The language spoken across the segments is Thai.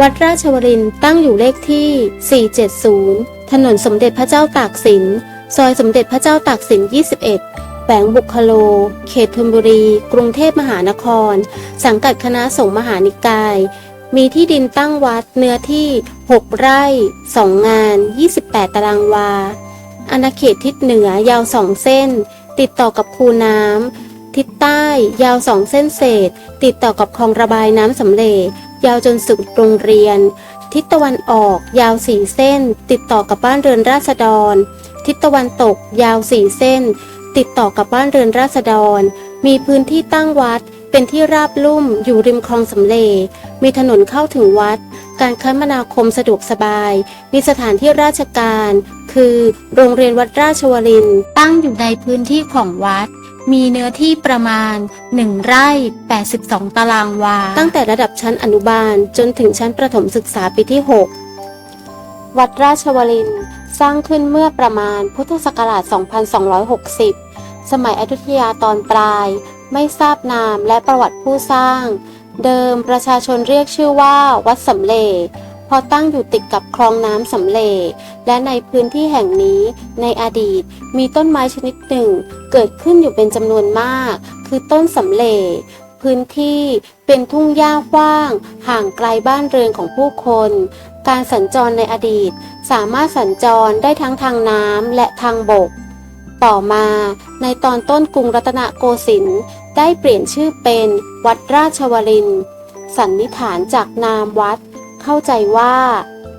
วัดราชวรินตั้งอยู่เลขที่ 470 ถนนสมเด็จพระเจ้าตากสิน ซอยสมเด็จพระเจ้าตากสิน 21 แขวงบุคโล เขตธนบุรี กรุงเทพมหานคร สังกัดคณะสงฆ์มหานิกาย มีที่ดินตั้งวัดเนื้อที่ 6 ไร่ 2 งาน 28 ตารางวา อาณาเขตทิศเหนือยาว 2 เส้น ติดต่อกับคูน้ำทิศใต้ยาว 2 เส้นเศษ ติดต่อกับคลองระบายน้ำสำเร็จ ยาวจนสุดโรงเรียน ทิศตะวันออก ยาว4เส้น ติดต่อกับบ้านเรือนราษฎร ทิศตะวันตก ยาว4เส้น ติดต่อกับบ้านเรือนราษฎร มีพื้นที่ตั้งวัด เป็นที่ราบลุ่มอยู่ริมคลองสำเล มีถนนเข้าถึงวัด การคมนาคมสะดวกสบาย มีสถานที่ราชการ คือ โรงเรียนวัดราชวรินตั้งอยู่ในพื้นที่ของวัด มีเนื้อที่ประมาณ 1 ไร่ 82 ตารางวา ตั้งแต่ระดับชั้นอนุบาลจนถึงชั้นประถมศึกษาปีที่ 6 วัดราชวรินสร้างขึ้นเมื่อประมาณพุทธศักราช 2260 สมัยอยุธยาตอนปลาย ไม่ทราบนามและประวัติผู้สร้าง เดิมประชาชนเรียกชื่อว่า วัดสำเล พอตั้งอยู่ติดกับคลองน้ำสำเลและในพื้นที่แห่งนี้ในอดีตมีต้นไม้ชนิดหนึ่ง เกิดขึ้นอยู่เป็นจำนวนมาก คือต้นสำเลพื้นที่เป็นทุ่งหญ้ากว้าง ห่างไกลบ้านเรือนของผู้คน การสัญจรในอดีต สามารถสัญจรได้ทั้งทางน้ำและทางบก ต่อมาในตอนต้นกรุงรัตนโกสินทร์ได้เปลี่ยนชื่อเป็นวัดราชวรินทร์สันนิษฐานจากนามวัด เข้าใจว่า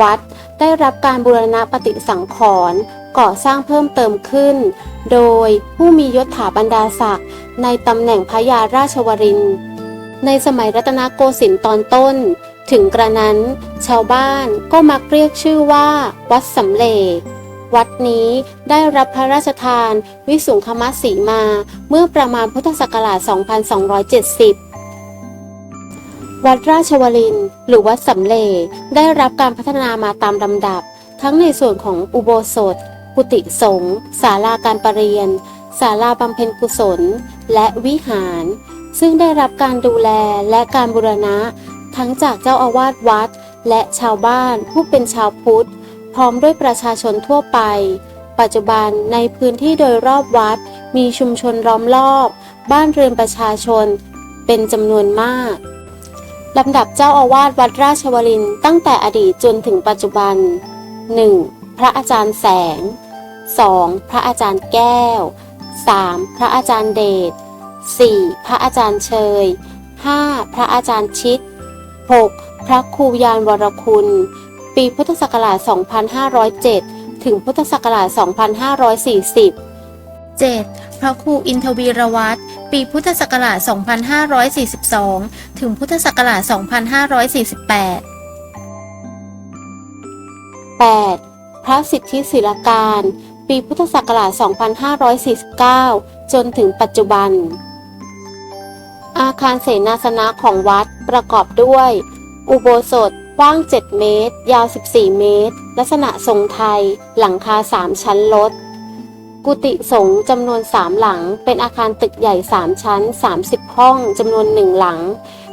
วัดได้รับการบูรณะปฏิสังขรณ์ก่อสร้างเพิ่มเติมขึ้น โดยผู้มียศถาบรรดาศักดิ์ในตำแหน่งพระยาราชวรินทร์ในสมัยรัตนโกสินทร์ตอนต้น ถึงกระนั้น ชาวบ้านก็มักเรียกชื่อว่า วัดสำเลวัดนี้ได้รับพระราชทาน วิสุงคมสีมาเมื่อประมาณพุทธศักราช 2270 วัดราชวรินหรือวัดสำเลได้รับการพัฒนามาตามลำดับ ทั้งในส่วนของอุโบสถ กุฏิสงฆ์ศาลาการประเรียนศาลาบำเพ็ญกุศล และวิหาร ซึ่งได้รับการดูแลและการบูรณะ ทั้งจากเจ้าอาวาสวัด และชาวบ้านผู้เป็นชาวพุทธ พร้อมด้วยประชาชนทั่วไป ปัจจุบันในพื้นที่โดยรอบวัด มีชุมชนล้อมรอบ บ้านเรือนประชาชน เป็นจำนวนมาก ลำดับเจ้าอาวาสวัดราชวรินตั้งแต่อดีตจนถึงปัจจุบัน 1. พระอาจารย์แสง 2. พระอาจารย์แก้ว 3. พระอาจารย์เดช 4. พระอาจารย์เชย 5. พระอาจารย์ชิด 6. พระครูยานวรคุณ ปีพุทธศักราช 2507 ถึงพุทธศักราช 2540 7. พระครูอินทวีรวัตรปีพุทธศักราช 2542 ถึงพุทธศักราช 2548 8. พระสิทธิศิลการ ปีพุทธศักราช 2549 จนถึงปัจจุบัน อาคารเสนาสนะของวัดประกอบด้วย อุโบสถกว้าง 7 เมตร ยาว 14 เมตร ลักษณะทรงไทย หลังคา 3 ชั้นลด กุฏิสงฆ์จำนวน3หลัง เป็นอาคารตึกใหญ่3ชั้น 30 ห้องจำนวน1หลัง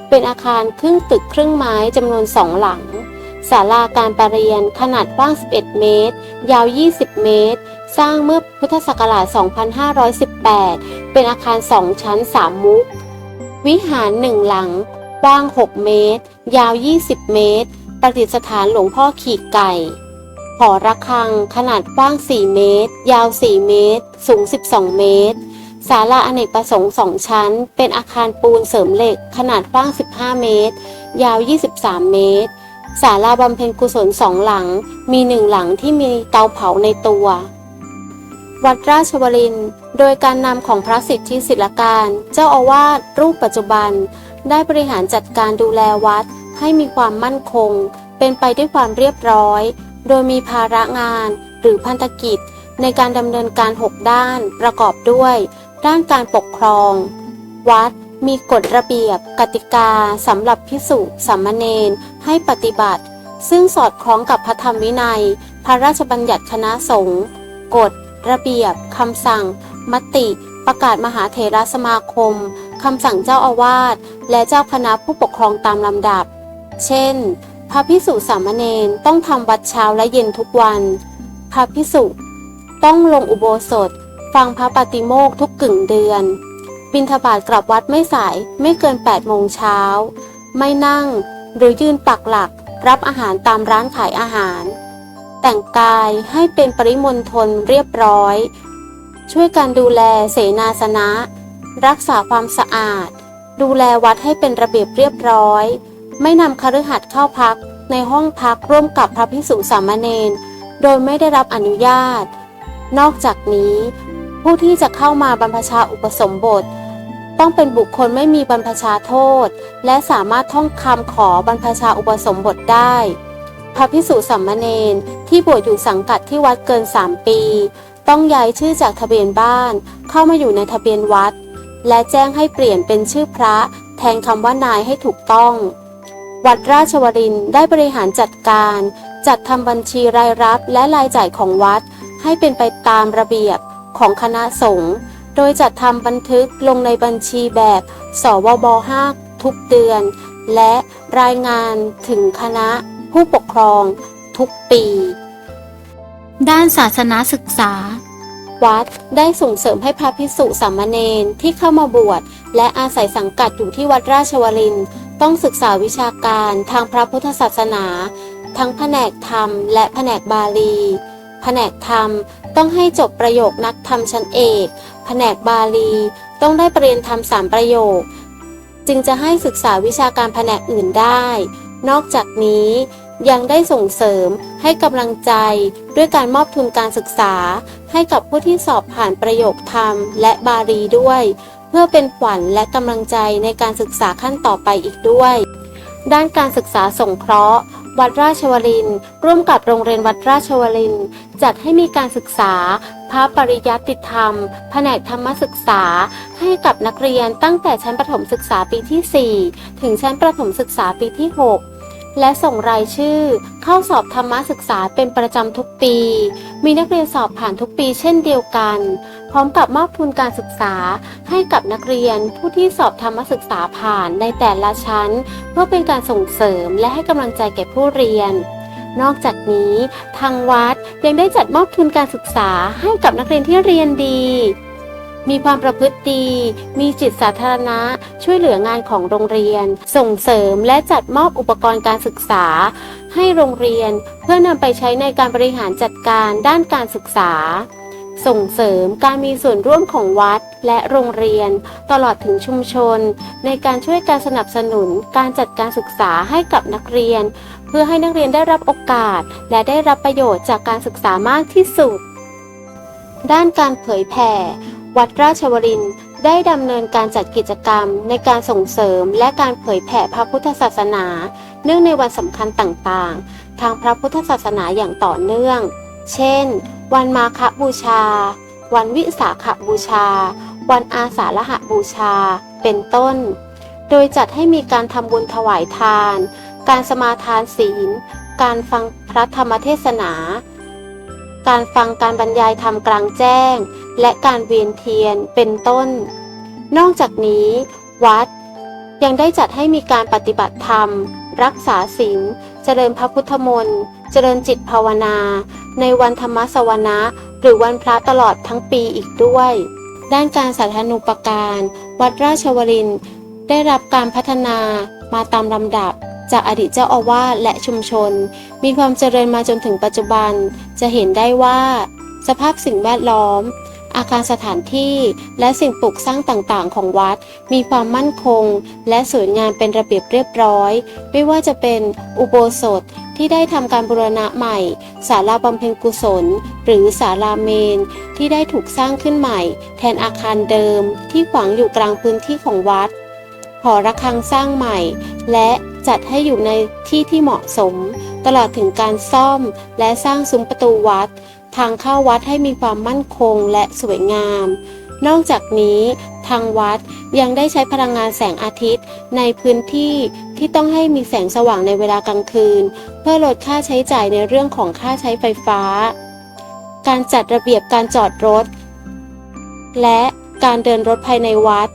เป็นอาคารครึ่งตึกครึ่งไม้จำนวน2หลังศาลาการประเรียนขนาดกว้าง 11 เมตร ยาว 20 เมตร สร้างเมื่อพุทธศักราช 2518 เป็นอาคาร 2 ชั้น 3 มุก วิหารหนึ่งหลัง กว้าง 6 เมตร ยาว 20 เมตร ประดิษฐานหลวงพ่อขีดไก่ หอระฆังขนาดกว้าง 4 เมตร ยาว 4 เมตร สูง 12 เมตร ศาลาอเนกประสงค์ 2 ชั้น เป็นอาคารปูนเสริมเหล็ก ขนาดกว้าง 15 เมตร ยาว 23 เมตร ศาลาบำเพ็ญกุศลสองหลัง มีหนึ่งหลังที่มีเตาเผาในตัว วัดราชวริน โดยการนำของพระสิทธิศิลการ เจ้าอาวาสรูปปัจจุบัน ได้บริหารจัดการดูแลวัดให้มีความมั่นคง เป็นไปด้วยความเรียบร้อย โดยมีภาระงานหรือพันธกิจในการดำเนินการ 6 ด้านประกอบด้วย ด้านการปกครอง วัดมีกฎระเบียบ กติกาสำหรับพิสุสามเณรให้ปฏิบัติ ซึ่งสอดคล้องกับพระธรรมวินัย พระราชบัญญัติคณะสงฆ์กฎ ระเบียบคำสั่ง มติ ประกาศมหาเถรสมาคมคำสั่งเจ้าอาวาสและเจ้าคณะผู้ปกครองตามลำดับ เช่น พระพิสุสามเณรต้องทำวัดเช้าและเย็นทุกวัน พระพิสุต้องลงอุโบสถ ฟังพระปาติโมกข์ทุกกึ่งเดือน บิณฑบาตกลับวัดไม่สายไม่เกิน8โมงเช้า ไม่นั่งหรือยืนปักหลักรับอาหารตามร้านขายอาหาร แต่งกายให้เป็นปริมณฑลเรียบร้อย ช่วยกันดูแลเสนาสนะ รักษาความสะอาด ดูแลวัดให้เป็นระเบียบเรียบร้อย ไม่นำคฤหัสถ์เข้าพักในห้องพักร่วมกับพระภิกษุสามเณรโดยไม่ได้รับอนุญาต นอกจากนี้ ผู้ที่จะเข้ามาบรรพชาอุปสมบท ต้องเป็นบุคคลไม่มีบรรพชาโทษ และสามารถท่องคำขอบรรพชาอุปสมบทได้ พระภิกษุสามเณรที่บวชอยู่สังกัดที่วัดเกิน 3 ปี ต้องย้ายชื่อจากทะเบียนบ้าน เข้ามาอยู่ในทะเบียนวัด และแจ้งให้เปลี่ยนเป็นชื่อพระ แทนคำว่านายให้ถูกต้อง วัดราชวรินทร์ได้บริหารจัดการ จัดทำบัญชีรายรับและรายจ่ายของวัด ให้เป็นไปตามระเบียบของคณะสงฆ์โดยจัดทำบันทึกลงในบัญชีแบบ สวบ 5 ทุกเดือน และรายงานถึงคณะผู้ปกครองทุกปี ด้านศาสนาศึกษา วัดได้ส่งเสริมให้พระภิกษุสามเณรที่เข้ามาบวชและอาศัยสังกัดอยู่ที่วัดราชวรินทร์ ต้องศึกษาวิชาการทางพระพุทธศาสนา ทั้งแผนกธรรม และแผนกบาลี แผนกธรรมต้องให้จบประโยคนักธรรมชั้นเอก แผนกบาลี ต้องได้ประเรียนธรรมสามประโยค จึงจะให้ศึกษาวิชาการแผนกอื่นได้ นอกจากนี้ยังได้ส่งเสริมให้กำลังใจด้วยการมอบทุนการศึกษา ให้กับผู้ที่สอบผ่านประโยคธรรมและบาลีด้วย เพื่อเป็นขวัญและกำลังใจในการศึกษาขั้นต่อไปอีกด้วย ด้านการศึกษาสงเคราะห์ วัดราชวรินร่วมกับโรงเรียนวัดราชวรินทร์จัดให้มีการศึกษา พระปริยัติธรรม แผนกธรรมศึกษา ให้กับนักเรียนตั้งแต่ชั้นประถมศึกษาปีที่ 4 ถึงชั้นประถมศึกษาปีที่ 6และส่งรายชื่อ เข้าสอบธรรมศึกษาเป็นประจำทุกปี มีนักเรียนสอบผ่านทุกปีเช่นเดียวกัน พร้อมกับมอบทุนการศึกษาให้กับนักเรียนผู้ที่สอบธรรมศึกษาผ่านในแต่ละชั้น เพื่อเป็นการส่งเสริมและให้กำลังใจแก่ผู้เรียน นอกจากนี้ ทางวัดยังได้จัดมอบทุนการศึกษาให้กับนักเรียนที่เรียนดี มีความประพฤติดี มีจิตสาธารณะ ช่วยเหลืองานของโรงเรียน ส่งเสริมและจัดมอบอุปกรณ์การศึกษา ให้โรงเรียนเพื่อนำไปใช้ในการบริหารจัดการด้านการศึกษา ส่งเสริมการมีส่วนร่วมของวัดและโรงเรียน ตลอดถึงชุมชน ในการช่วยการสนับสนุนการจัดการศึกษาให้กับนักเรียน เพื่อให้นักเรียนได้รับโอกาส และได้รับประโยชน์จากการศึกษามากที่สุด ด้านการเผยแผ่วัดราชวรินได้ดำเนินการจัดกิจกรรมในการส่งเสริมและการเผยแผ่พระพุทธศาสนา เนื่องในวันสำคัญต่างๆ ทางพระพุทธศาสนาอย่างต่อเนื่อง เช่น วันมาฆบูชา วันวิสาขบูชา วันอาสาฬหบูชา เป็นต้น โดยจัดให้มีการทำบุญถวายทาน การสมาทานศีล การฟังพระธรรมเทศนา การฟังการบรรยายธรรมกลางแจ้ง และการเวียนเทียน เป็นต้น นอกจากนี้ วัด ยังได้จัดให้มีการปฏิบัติธรรม รักษาศีล เจริญพระพุทธมนต์ เจริญจิตภาวนา ในวันธรรมสวนะหรือวันพระตลอดทั้งปีอีกด้วย ด้านการสาธารณูปการ วัดราชวรินได้รับการพัฒนามาตามลำดับ จากอดีตเจ้าอาวาสและชุมชน มีความเจริญมาจนถึงปัจจุบัน จะเห็นได้ว่า สภาพสิ่งแวดล้อม อาคารสถานที่ และสิ่งปลูกสร้างต่างๆ ของวัด มีความมั่นคง และสวยงามเป็นระเบียบเรียบร้อย ไม่ว่าจะเป็นอุโบสถที่ได้ทำการบูรณะใหม่ศาลาบำเพ็ญกุศล หรือศาลาเมน ที่ได้ถูกสร้างขึ้นใหม่ แทนอาคารเดิมที่ขวางอยู่กลางพื้นที่ของวัด หอระฆังสร้างใหม่ และจัดให้อยู่ในที่ที่เหมาะสม ตลอดถึงการซ่อมและสร้างซุ้มประตูวัด ทางเข้าวัดให้มีความมั่นคงและสวยงาม นอกจากนี้ทางวัดยังได้ใช้พลังงานแสงอาทิตย์ ในพื้นที่ที่ต้องให้มีแสงสว่างในเวลากลางคืน เพื่อลดค่าใช้จ่ายในเรื่องของค่าใช้ไฟฟ้า การจัดระเบียบการจอดรถ และการเดินรถภายในวัด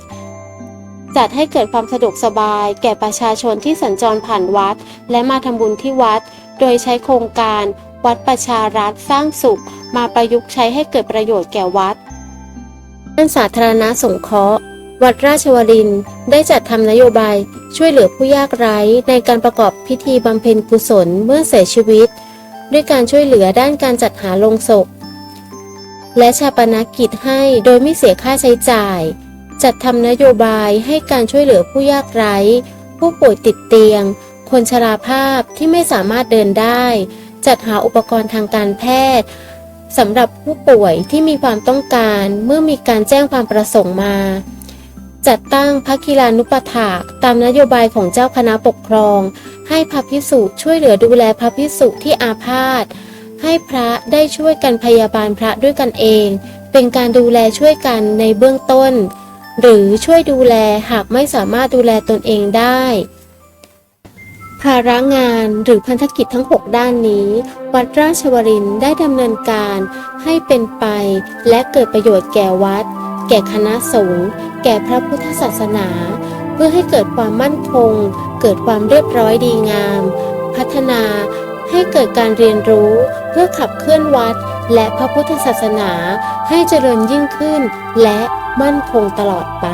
จัดให้เกิดความสะดวกสบาย แก่ประชาชนที่สัญจรผ่านวัด และมาทำบุญที่วัด โดยใช้โครงการ วัดประชารัฐสร้างสุข มาประยุกต์ใช้ให้เกิดประโยชน์แก่วัดด้านสาธารณสงเคราะห์ วัดราชวรินทร์ได้จัดทำนโยบายช่วยเหลือผู้ยากไร้ในการประกอบพิธีบำเพ็ญกุศลเมื่อเสียชีวิต ด้วยการช่วยเหลือด้านการจัดหาโลงศพ และชาปนกิจให้โดยไม่เสียค่าใช้จ่าย จัดทำนโยบายให้การช่วยเหลือผู้ยากไร้ ผู้ป่วยติดเตียง คนชราภาพที่ไม่สามารถเดินได้ จัดหาอุปกรณ์ทางการแพทย์สำหรับผู้ป่วยที่มีความต้องการเมื่อมีการแจ้งความประสงค์มา จัดตั้งพระกีฬานุปถากตามนโยบายของเจ้าคณะปกครอง ให้พระพิสุช่วยเหลือดูแลพระพิสุที่อาพาธให้พระได้ช่วยกันพยาบาลพระด้วยกันเอง เป็นการดูแลช่วยกันในเบื้องต้น หรือช่วยดูแลหากไม่สามารถดูแลตนเองได้ ภาระงานหรือพันธกิจทั้ง 6 ด้านนี้ วัดราชวรินได้ดำเนินการให้เป็นไปและเกิดประโยชน์แก่วัด แก่คณะสงฆ์แก่พระพุทธศาสนา เพื่อให้เกิดความมั่นคง เกิดความเรียบร้อยดีงาม พัฒนาให้เกิดการเรียนรู้เพื่อขับเคลื่อนวัด และพระพุทธศาสนาให้เจริญยิ่งขึ้น และมั่นคงตลอดไป